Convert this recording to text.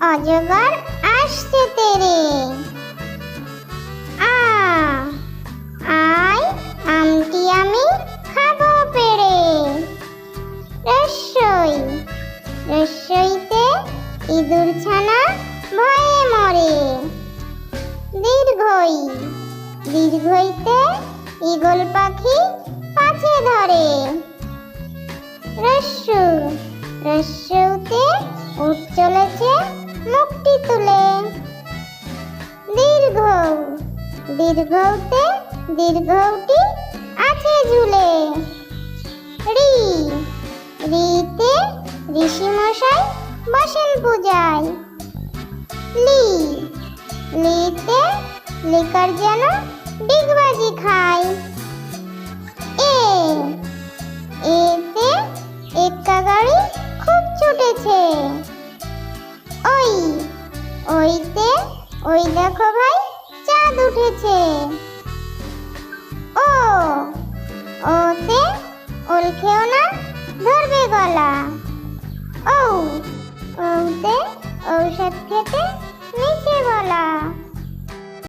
অজগর আসছে তেরে আ আই আমটি আমি খাব পেরে রসই রসইতে ইঁদুর ভয়ে মরে দীর্ঘই দীর্ঘইতে পাখি পাছে ধরে রস্যু রস্যুতে উঠ চলেছে মুখটি তুলে। দীর্ঘ দীর্ঘতে দীর্ঘটি আছে ঝুলে। রি, রিতে ঋষি মশাই বসেন পূজায়। লি, লিতে লিকার যেন ডিগবাজি খায়। এ, এতে এক্কা গাড়ি খুব ছুটেছে। ওইতে, ওই দেখো ভাই, চাঁদ উঠেছে। ও, ওতে ওল খেও না, ধরবে গলা। ও ওতে ঔষধ খেতে নিচে গলা।